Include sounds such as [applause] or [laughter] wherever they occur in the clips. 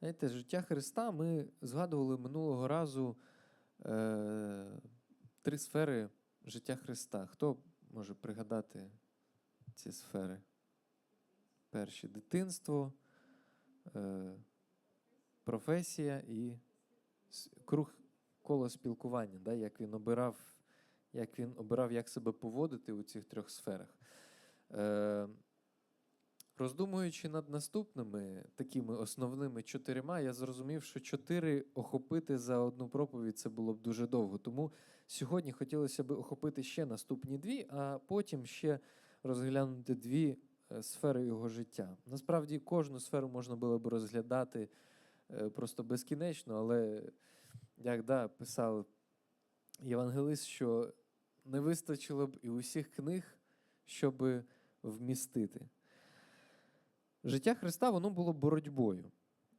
Знаєте, життя Христа ми згадували минулого разу е, три сфери життя Христа. Хто може пригадати ці сфери? Перші дитинство, е, професія і круг коло спілкування, да, як він обирав, як він обирав, як себе поводити у цих трьох сферах. Е, Роздумуючи над наступними такими основними чотирма, я зрозумів, що чотири охопити за одну проповідь це було б дуже довго. Тому сьогодні хотілося б охопити ще наступні дві, а потім ще розглянути дві е, сфери його життя. Насправді кожну сферу можна було б розглядати е, просто безкінечно, але як да, писав євангелист, що не вистачило б і усіх книг, щоб вмістити. Життя Христа воно було боротьбою.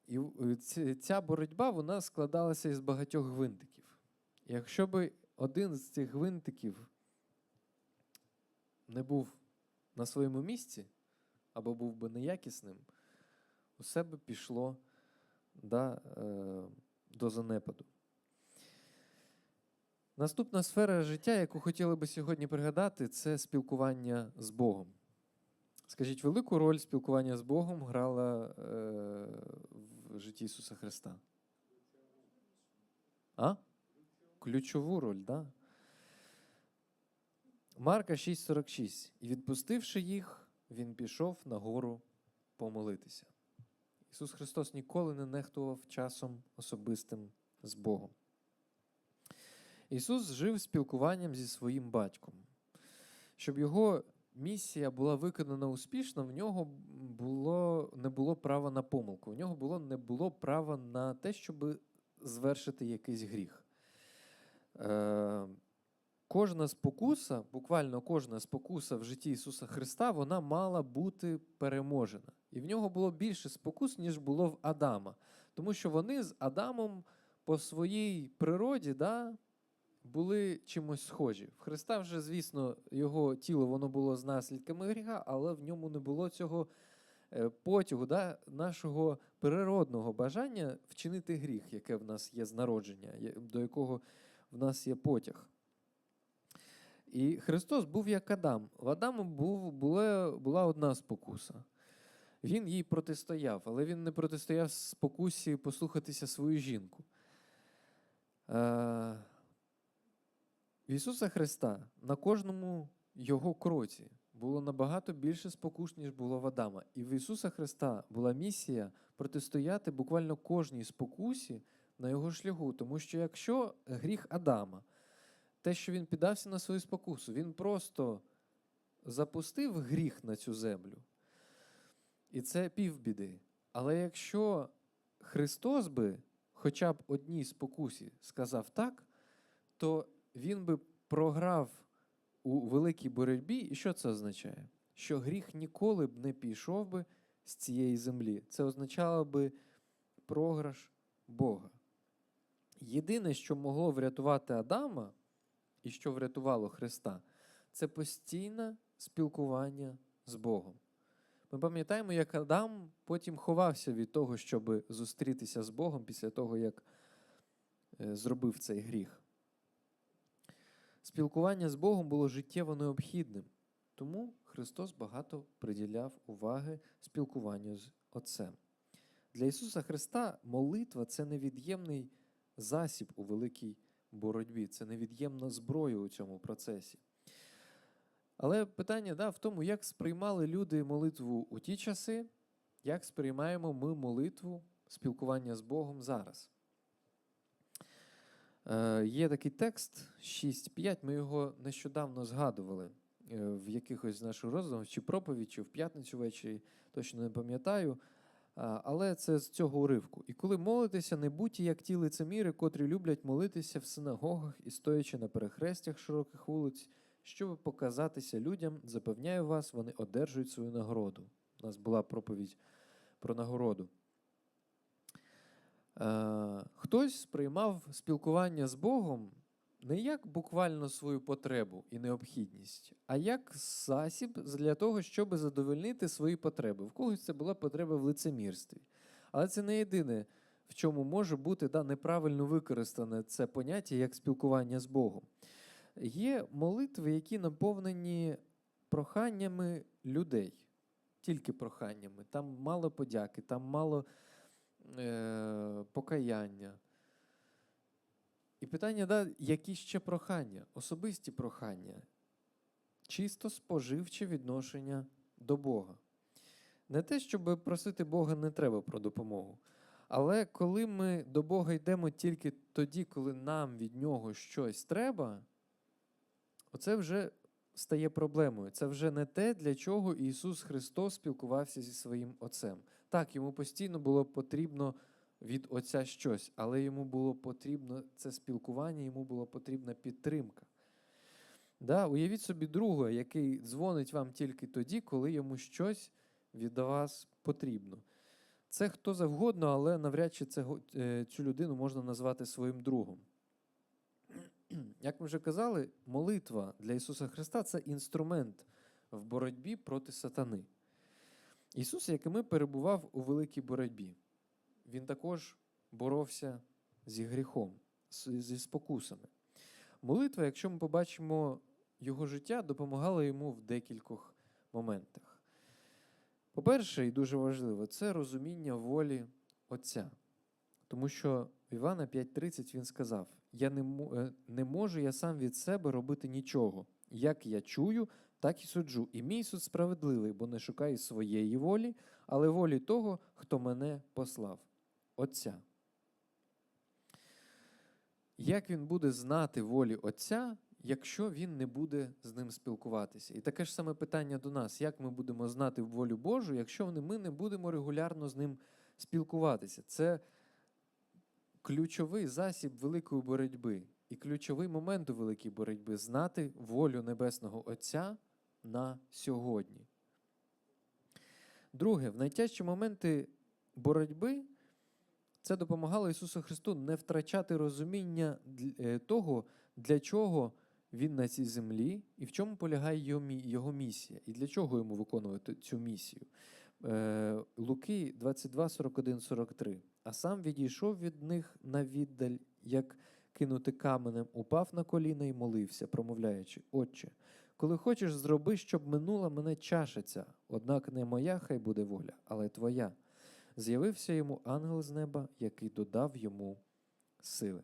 І ця боротьба вона складалася із багатьох гвинтиків. Якщо би один з цих гвинтиків не був на своєму місці, або був би неякісним, усе би пішло да, е, до занепаду. Наступна сфера життя, яку хотіли би сьогодні пригадати, це спілкування з Богом. Скажіть, велику роль спілкування з Богом грала е, в житті Ісуса Христа? А? Ключову роль, так? Да? Марка 6,46. І відпустивши їх, він пішов на гору помолитися. Ісус Христос ніколи не нехтував часом особистим з Богом. Ісус жив спілкуванням зі своїм батьком. Щоб його місія була виконана успішно, в нього було, не було права на помилку. В нього було, не було права на те, щоб звершити якийсь гріх. Е, кожна спокуса, буквально кожна спокуса в житті Ісуса Христа, вона мала бути переможена. І в нього було більше спокус, ніж було в Адама. Тому що вони з Адамом по своїй природі да, були чимось схожі. В Христа вже, звісно, його тіло воно було з наслідками гріха, але в ньому не було цього е, потягу, да, нашого природного бажання вчинити гріх, яке в нас є з народження, до якого в нас є потяг. І Христос був як Адам. В Адаму був, була, була одна спокуса. Він їй протистояв, але він не протистояв спокусі послухатися свою жінку. Е, в Ісуса Христа на кожному Його кроці було набагато більше спокус, ніж було в Адама. І в Ісуса Христа була місія протистояти буквально кожній спокусі на його шляху. Тому що якщо гріх Адама, те, що він піддався на свою спокусу, він просто запустив гріх на цю землю. І це півбіди. Але якщо Христос би хоча б одній спокусі сказав так, то він би програв у великій боротьбі. І що це означає? Що гріх ніколи б не пішов би з цієї землі. Це означало би програш Бога. Єдине, що могло врятувати Адама, і що врятувало Христа, це постійне спілкування з Богом. Ми пам'ятаємо, як Адам потім ховався від того, щоб зустрітися з Богом після того, як е, зробив цей гріх. Спілкування з Богом було життєво необхідним, тому Христос багато приділяв уваги спілкуванню з Отцем. Для Ісуса Христа молитва це невід'ємний засіб у великій боротьбі, це невід'ємна зброя у цьому процесі. Але питання да, в тому, як сприймали люди молитву у ті часи, як сприймаємо ми молитву спілкування з Богом зараз. Е, є такий текст 6.5, ми його нещодавно згадували е, в якихось з наших роздумах, чи проповідь, чи в п'ятницю ввечері, точно не пам'ятаю. Але це з цього уривку. І коли молитеся, не будьте як ті лицеміри, котрі люблять молитися в синагогах і стоячи на перехрестях широких вулиць, щоб показатися людям, запевняю вас, вони одержують свою нагороду. У нас була проповідь про нагороду. Е, Хтось сприймав спілкування з Богом не як буквально свою потребу і необхідність, а як засіб для того, щоб задовольнити свої потреби. В когось це була потреба в лицемірстві. Але це не єдине, в чому може бути да, неправильно використане це поняття як спілкування з Богом. Є молитви, які наповнені проханнями людей, тільки проханнями. Там мало подяки, там мало е, покаяння. І питання, да, які ще прохання, особисті прохання, чисто споживче відношення до Бога. Не те, щоб просити Бога не треба про допомогу. Але коли ми до Бога йдемо тільки тоді, коли нам від нього щось треба, оце вже стає проблемою. Це вже не те, для чого Ісус Христос спілкувався зі своїм Отцем. Так, йому постійно було потрібно від Отця щось, але йому було потрібно це спілкування, йому була потрібна підтримка. Да, уявіть собі друга, який дзвонить вам тільки тоді, коли йому щось від вас потрібно. Це хто завгодно, але навряд чи це, е, цю людину можна назвати своїм другом. [clears throat] Як ми вже казали, молитва для Ісуса Христа це інструмент в боротьбі проти сатани. Ісус, як і ми, перебував у великій боротьбі. Він також боровся зі гріхом, зі спокусами. Молитва, якщо ми побачимо його життя, допомагала йому в декількох моментах. По-перше, і дуже важливо, це розуміння волі Отця. Тому що в Івана 5:30 він сказав: Я е, не можу я сам від себе робити нічого. Як я чую, так і суджу. І мій суд справедливий, бо не шукаю своєї волі, але волі того, хто мене послав. Отця. Як він буде знати волі Отця, якщо він не буде з ним спілкуватися? І таке ж саме питання до нас: як ми будемо знати волю Божу, якщо ми не будемо регулярно з ним спілкуватися? Це ключовий засіб великої боротьби і ключовий момент у великій боротьбі знати волю Небесного Отця на сьогодні. Друге, в найтяжчі моменти боротьби це допомагало Ісусу Христу не втрачати розуміння е, того, для чого Він на цій землі і в чому полягає його місія, і для чого йому виконувати цю місію. Е, Луки 22, 41, 43. А сам відійшов від них на віддаль, як кинути каменем, упав на коліна і молився, промовляючи, Отче, коли хочеш, зроби, щоб минула мене чаша ця, однак не моя хай буде воля, але твоя. З'явився йому ангел з неба, який додав йому сили.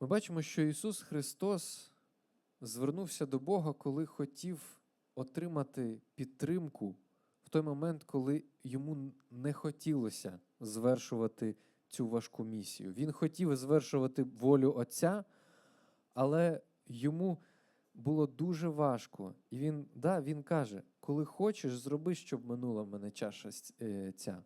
Ми бачимо, що Ісус Христос звернувся до Бога, коли хотів отримати підтримку в той момент, коли йому не хотілося звершувати цю важку місію. Він хотів звершувати волю Отця, але йому було дуже важко. І він да, він каже: коли хочеш, зроби, щоб минула мене чаша е, ця.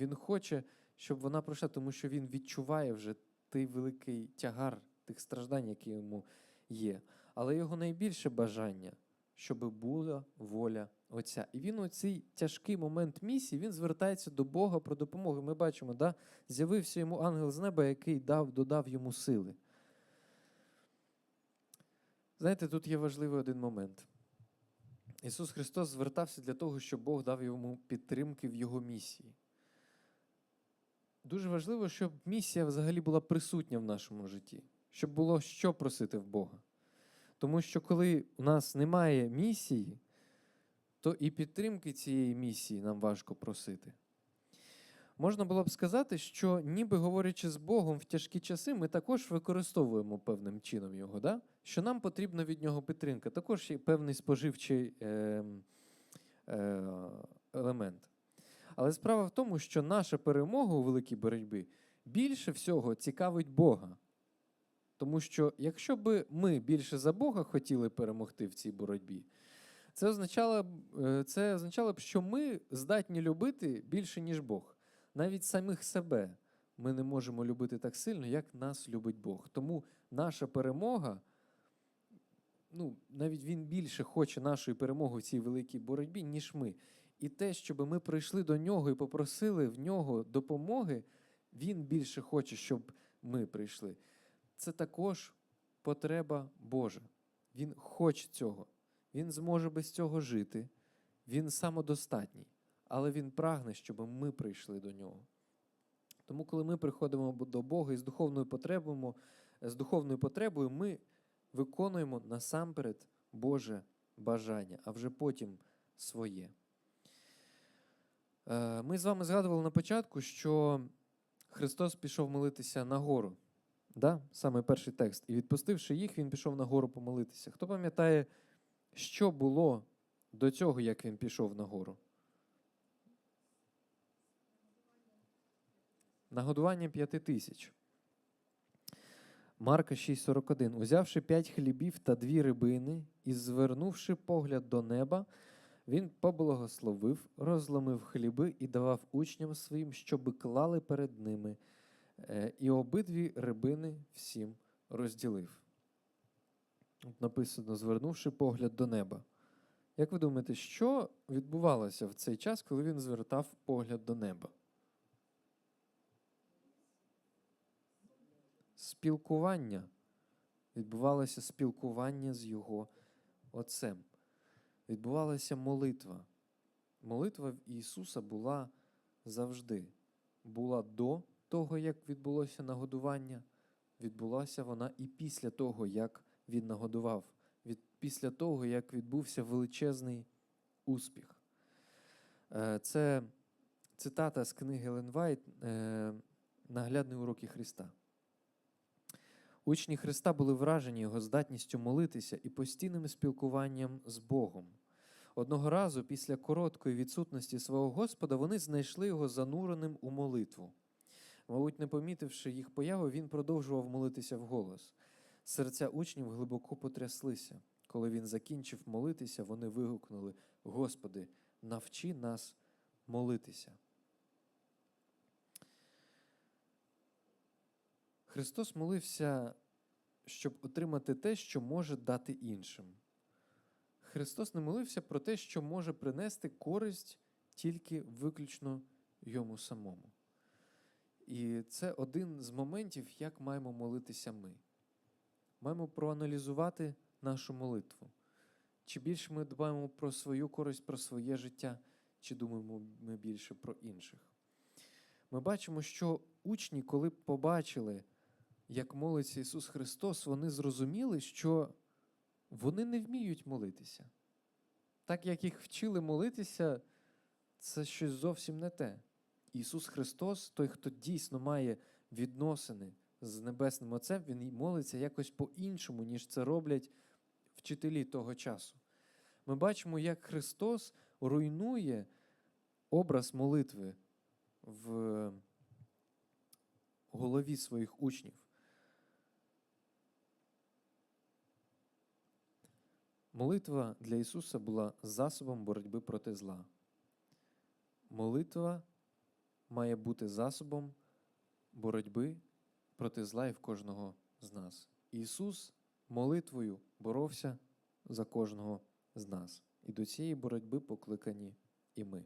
Він хоче, щоб вона пройшла, тому що він відчуває вже той великий тягар тих страждань, які йому є. Але його найбільше бажання, щоб була воля Отця. І він у цей тяжкий момент місії він звертається до Бога про допомогу. Ми бачимо, да, з'явився йому ангел з неба, який дав, додав йому сили. Знаєте, тут є важливий один момент. Ісус Христос звертався для того, щоб Бог дав йому підтримки в Його місії. Дуже важливо, щоб місія взагалі була присутня в нашому житті, щоб було що просити в Бога. Тому що коли у нас немає місії, то і підтримки цієї місії нам важко просити. Можна було б сказати, що, ніби говорячи з Богом в тяжкі часи, ми також використовуємо певним чином його, да? що нам потрібна від нього підтримка, також є певний споживчий е, е, елемент. Але справа в тому, що наша перемога у великій боротьбі більше всього цікавить Бога. Тому що якщо б ми більше за Бога хотіли перемогти в цій боротьбі, це означало, е, це означало б, що ми здатні любити більше, ніж Бог навіть самих себе ми не можемо любити так сильно, як нас любить Бог. Тому наша перемога, ну, навіть Він більше хоче нашої перемоги в цій великій боротьбі, ніж ми. І те, щоб ми прийшли до нього і попросили в нього допомоги, він більше хоче, щоб ми прийшли. Це також потреба Божа. Він хоче цього. Він зможе без цього жити, він самодостатній але Він прагне, щоб ми прийшли до нього. Тому, коли ми приходимо до Бога із духовною потребою, з духовною потребою, ми виконуємо насамперед Боже бажання, а вже потім своє. Е, Ми з вами згадували на початку, що Христос пішов молитися на гору. Да? Саме перший текст. І відпустивши їх, він пішов на гору помолитися. Хто пам'ятає, що було до цього, як він пішов на гору? Нагодування п'яти тисяч. Марка 6,41. Узявши п'ять хлібів та дві рибини і звернувши погляд до неба, він поблагословив, розломив хліби і давав учням своїм, щоби клали перед ними, Е, і обидві рибини всім розділив. Тут написано, звернувши погляд до неба. Як ви думаєте, що відбувалося в цей час, коли він звертав погляд до неба? Спілкування. Відбувалося спілкування з його Отцем. Відбувалася молитва. Молитва Ісуса була завжди. Була до того, як відбулося нагодування, відбулася вона і після того, як він нагодував, від, після того, як відбувся величезний успіх. Е, Це цитата з книги Елен Вайт е, Наглядний уроки Христа. Учні Христа були вражені його здатністю молитися і постійним спілкуванням з Богом. Одного разу, після короткої відсутності свого Господа, вони знайшли його зануреним у молитву. Мабуть, не помітивши їх появи, він продовжував молитися вголос. Серця учнів глибоко потряслися. Коли він закінчив молитися, вони вигукнули: Господи, навчи нас молитися. Христос молився, щоб отримати те, що може дати іншим. Христос не молився про те, що може принести користь тільки виключно йому самому. І це один з моментів, як маємо молитися ми. Маємо проаналізувати нашу молитву. Чи більше ми дбаємо про свою користь, про своє життя, чи думаємо ми більше про інших? Ми бачимо, що учні, коли побачили, як молиться Ісус Христос, вони зрозуміли, що вони не вміють молитися. Так як їх вчили молитися, це щось зовсім не те. Ісус Христос, той, хто дійсно має відносини з Небесним Отцем, Він молиться якось по-іншому, ніж це роблять вчителі того часу. Ми бачимо, як Христос руйнує образ молитви в голові своїх учнів. Молитва для Ісуса була засобом боротьби проти зла. Молитва має бути засобом боротьби проти зла і в кожного з нас. Ісус молитвою боровся за кожного з нас. І до цієї боротьби покликані і ми.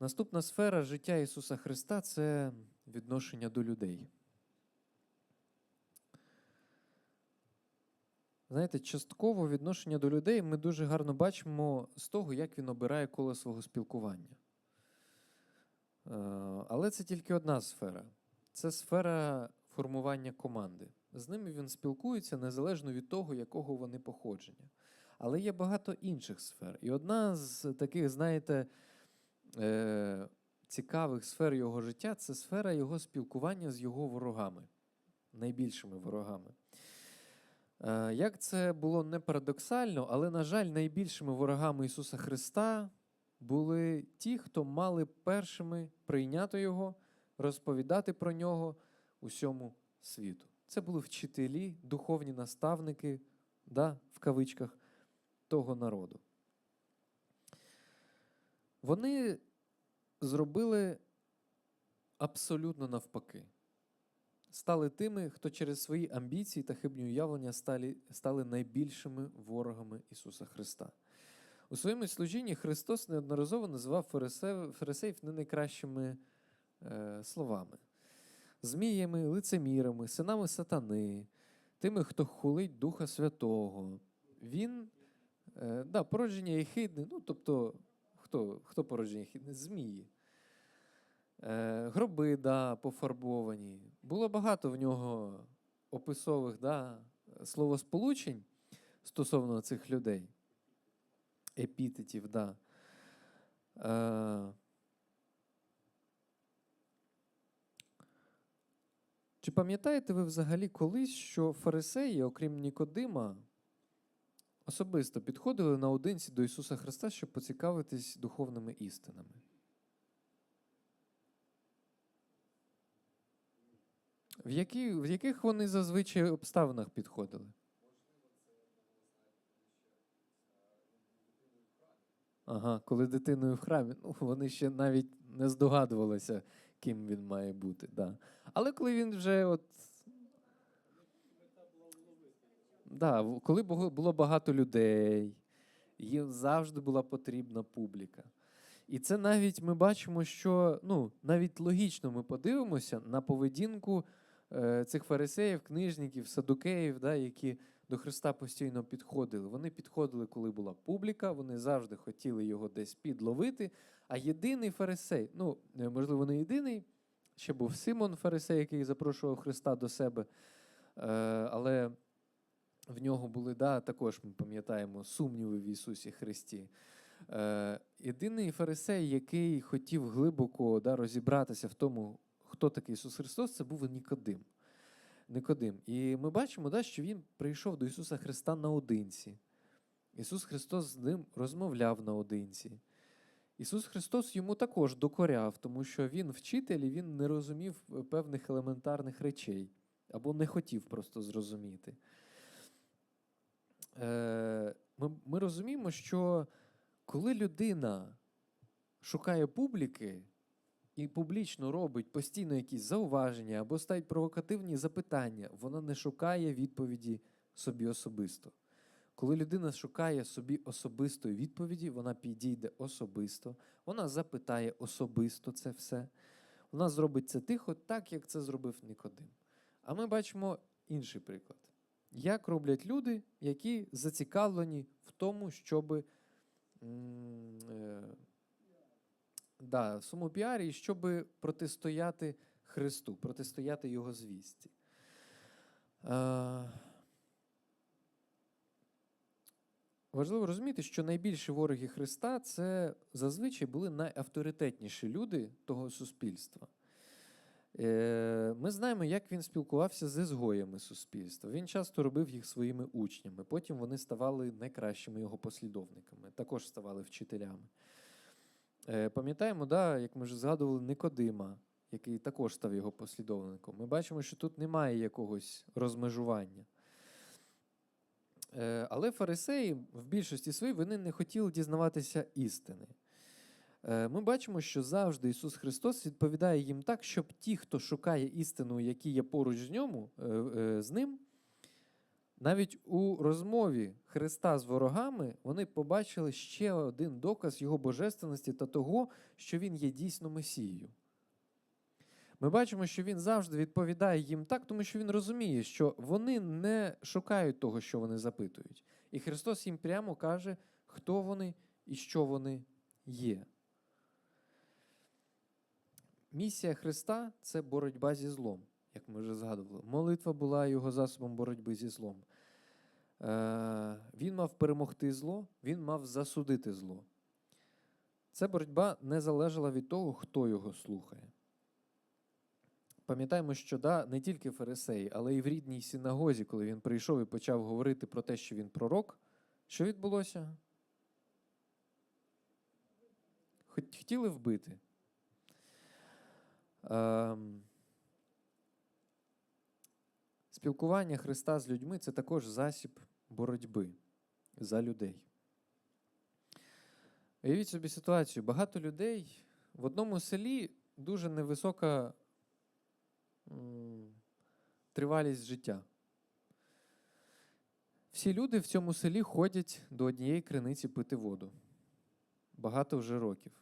Наступна сфера життя Ісуса Христа це відношення до людей. Знаєте, частково відношення до людей ми дуже гарно бачимо з того, як він обирає коло свого спілкування. Е, Але це тільки одна сфера. Це сфера формування команди. З ними він спілкується незалежно від того, якого вони походження. Але є багато інших сфер. І одна з таких, знаєте, е, цікавих сфер його життя це сфера його спілкування з його ворогами, найбільшими ворогами. Е, Як це було не парадоксально, але, на жаль, найбільшими ворогами Ісуса Христа були ті, хто мали першими прийняти Його, розповідати про нього усьому світу. Це були вчителі, духовні наставники, да, в кавичках, того народу. Вони зробили абсолютно навпаки. Стали тими, хто через свої амбіції та хибні уявлення стали, стали найбільшими ворогами Ісуса Христа. У своєму служінні Христос неодноразово називав фарисеїв, не найкращими е, словами: зміями, лицемірами, синами сатани, тими, хто хулить Духа Святого. Він Е, да, породження ехидни, ну тобто, хто, хто породження ехидни? Змії. Е, гроби, да, пофарбовані. Було багато в нього описових да, словосполучень стосовно цих людей. Епітетів, да. Е, Чи пам'ятаєте ви взагалі колись, що фарисеї, окрім Нікодима, особисто підходили наодинці до Ісуса Христа, щоб поцікавитись духовними істинами? В, які, в яких вони зазвичай обставинах підходили? Ага, коли дитиною в храмі, ну вони ще навіть не здогадувалися, ким він має бути. Да. Але коли він вже от. Да, коли було багато людей, їм завжди була потрібна публіка. І це навіть ми бачимо, що ну, навіть логічно ми подивимося на поведінку цих фарисеїв, книжників, садукеїв, да, які до Христа постійно підходили. Вони підходили, коли була публіка, вони завжди хотіли його десь підловити. А єдиний фарисей, ну, е, можливо, не єдиний, ще був Симон Фарисей, який запрошував Христа до себе. Е, але в нього були, да, також ми пам'ятаємо, сумніви в Ісусі Христі. Е, єдиний фарисей, який хотів глибоко да, розібратися в тому, хто такий Ісус Христос, це був Нікодим. Никодим. І ми бачимо, да, що він прийшов до Ісуса Христа наодинці. Ісус Христос з ним розмовляв наодинці. Ісус Христос йому також докоряв, тому що Він вчитель і він не розумів е, певних елементарних речей або не хотів просто зрозуміти. Е, Ми, ми розуміємо, що коли людина шукає публіки і публічно робить постійно якісь зауваження або ставить провокативні запитання, вона не шукає відповіді собі особисто. Коли людина шукає собі особистої відповіді, вона підійде особисто, вона запитає особисто це все. Вона зробить це тихо, так як це зробив Нікодим. А ми бачимо інший приклад. Як роблять люди, які зацікавлені в тому, щоб м, е, да, в самопіарі, щоб протистояти Христу, протистояти Його звісті. Е, Важливо розуміти, що найбільші вороги Христа це зазвичай були найавторитетніші люди того суспільства. Е, Ми знаємо, як він спілкувався з ізгоями суспільства. Він часто робив їх своїми учнями. Потім вони ставали найкращими його послідовниками, також ставали вчителями. Е, Пам'ятаємо, да, як ми вже згадували, Никодима, який також став його послідовником. Ми бачимо, що тут немає якогось розмежування. Е, Але фарисеї в більшості своїй вони не хотіли дізнаватися істини. Е, Ми бачимо, що завжди Ісус Христос відповідає їм так, щоб ті, хто шукає істину, які є поруч з, ньому, з ним, навіть у розмові Христа з ворогами вони побачили ще один доказ Його божественності та того, що Він є дійсно Месією. Ми бачимо, що він завжди відповідає їм так, тому що він розуміє, що вони не шукають того, що вони запитують. І Христос їм прямо каже, хто вони і що вони є. Місія Христа це боротьба зі злом, як ми вже згадували. Молитва була його засобом боротьби зі злом. Е, Він мав перемогти зло, він мав засудити зло. Ця боротьба не залежала від того, хто його слухає. Пам'ятаємо, що да, не тільки фарисеї, але й в рідній синагозі, коли він прийшов і почав говорити про те, що він пророк, що відбулося? Хотіли вбити. Ем, Спілкування Христа з людьми це також засіб боротьби за людей. Уявіть собі ситуацію. Багато людей в одному селі дуже невисока тривалість життя. Всі люди в цьому селі ходять до однієї криниці пити воду. Багато вже років.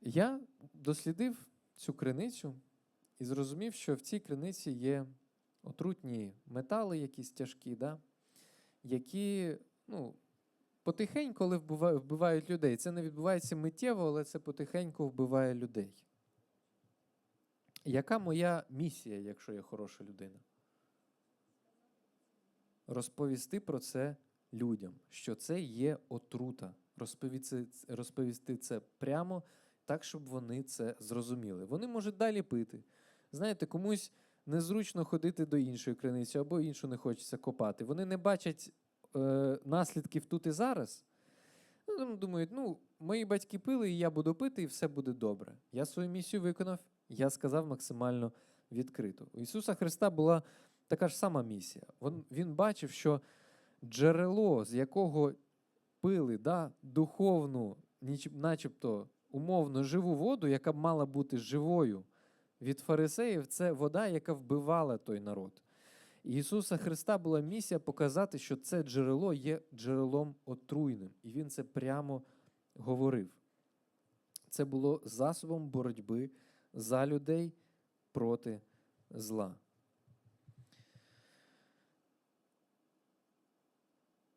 Я дослідив цю криницю і зрозумів, що в цій криниці є отрутні метали, якісь тяжкі, да? які ну, потихеньку, вбивають людей. Це не відбувається миттєво, але це потихеньку вбиває людей. Яка моя місія, якщо я хороша людина? Розповісти про це людям, що це є отрута. Розповісти, розповісти це прямо так, щоб вони це зрозуміли. Вони можуть далі пити. Знаєте, комусь незручно ходити до іншої криниці, або іншу не хочеться копати. Вони не бачать е, наслідків тут і зараз. Ну, думають, ну, мої батьки пили, і я буду пити, і все буде добре. Я свою місію виконав, я сказав максимально відкрито. У Ісуса Христа була така ж сама місія. Він, він бачив, що джерело, з якого пили да, духовну, начебто умовно живу воду, яка б мала бути живою від фарисеїв, це вода, яка вбивала той народ. Ісуса Христа була місія показати, що це джерело є джерелом отруйним. І Він це прямо говорив. Це було засобом боротьби за людей проти зла.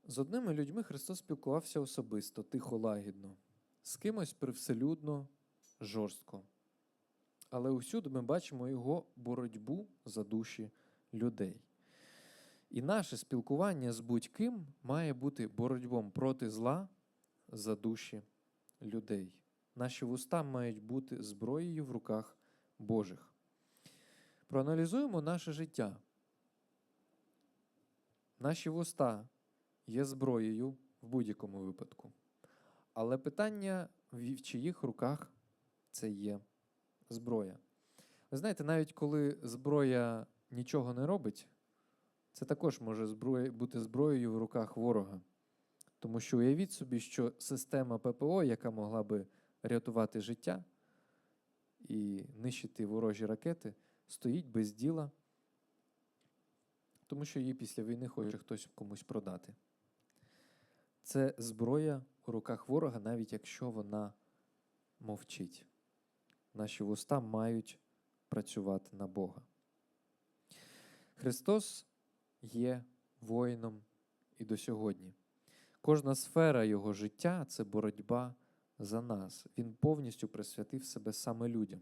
З одними людьми Христос спілкувався особисто, тихо лагідно, з кимось привселюдно, жорстко. Але усюди ми бачимо його боротьбу за душі людей. І наше спілкування з будь-ким має бути боротьбом проти зла за душі людей. Наші вуста мають бути зброєю в руках Божих. Проаналізуємо наше життя. Наші вуста є зброєю в будь-якому випадку. Але питання, в чиїх руках це є зброя. Ви знаєте, навіть коли зброя нічого не робить, це також може бути зброєю в руках ворога. Тому що уявіть собі, що система ППО, яка могла би рятувати життя і нищити ворожі ракети, стоїть без діла, тому що її після війни хоче хтось комусь продати. Це зброя у руках ворога, навіть якщо вона мовчить. Наші вуста мають працювати на Бога. Христос є воїном і до сьогодні. Кожна сфера його життя це боротьба за нас. Він повністю присвятив себе саме людям,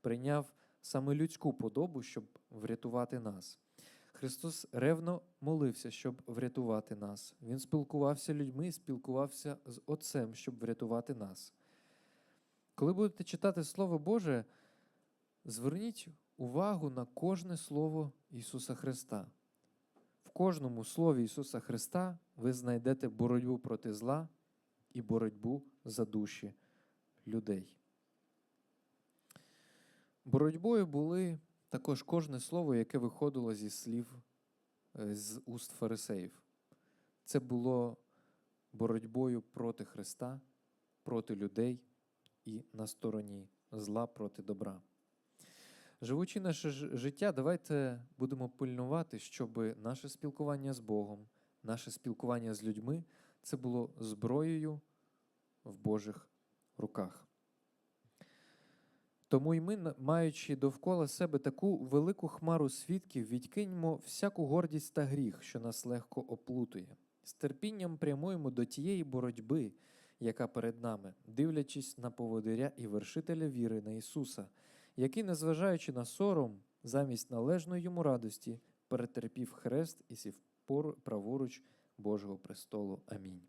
прийняв саме людську подобу, щоб врятувати нас. Христос ревно молився, щоб врятувати нас. Він спілкувався людьми, спілкувався з Отцем, щоб врятувати нас. Коли будете читати Слово Боже, зверніть увагу на кожне слово Ісуса Христа. В кожному слові Ісуса Христа ви знайдете боротьбу проти зла і боротьбу за душі людей. Боротьбою були також кожне слово, яке виходило зі слів е, з уст фарисеїв. Це було боротьбою проти Христа, проти людей і на стороні зла проти добра. Живучи наше життя, давайте будемо пильнувати, щоб наше спілкування з Богом, наше спілкування з людьми це було зброєю в Божих руках. Тому й ми, маючи довкола себе таку велику хмару свідків, відкиньмо всяку гордість та гріх, що нас легко оплутує. З терпінням прямуємо до тієї боротьби, яка перед нами, дивлячись на поводиря і вершителя віри на Ісуса, який, незважаючи на сором, замість належної йому радості, перетерпів хрест і сів праворуч Божого престолу. Амінь.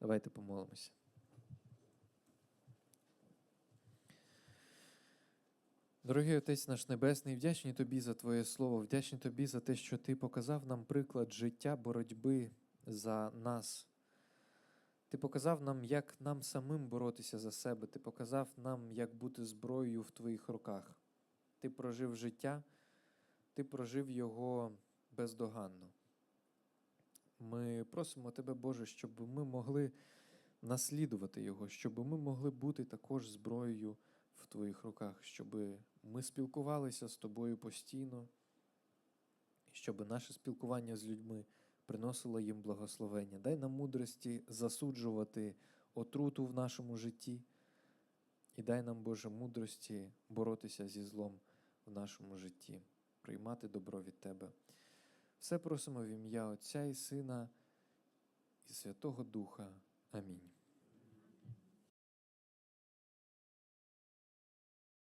Давайте помолимося. Дорогий Отець наш Небесний, вдячні Тобі за Твоє Слово, вдячні Тобі за те, що Ти показав нам приклад життя боротьби за нас. Ти показав нам, як нам самим боротися за себе. Ти показав нам, як бути зброєю в Твоїх руках. Ти прожив життя, ти прожив його бездоганно. Ми просимо Тебе, Боже, щоб ми могли наслідувати Його, щоб ми могли бути також зброєю в Твоїх руках, щоб ми спілкувалися з Тобою постійно, щоб наше спілкування з людьми приносило їм благословення. Дай нам мудрості засуджувати отруту в нашому житті, і дай нам, Боже, мудрості боротися зі злом в нашому житті, приймати добро від Тебе. Все просимо в ім'я Отця і Сина і Святого Духа. Амінь.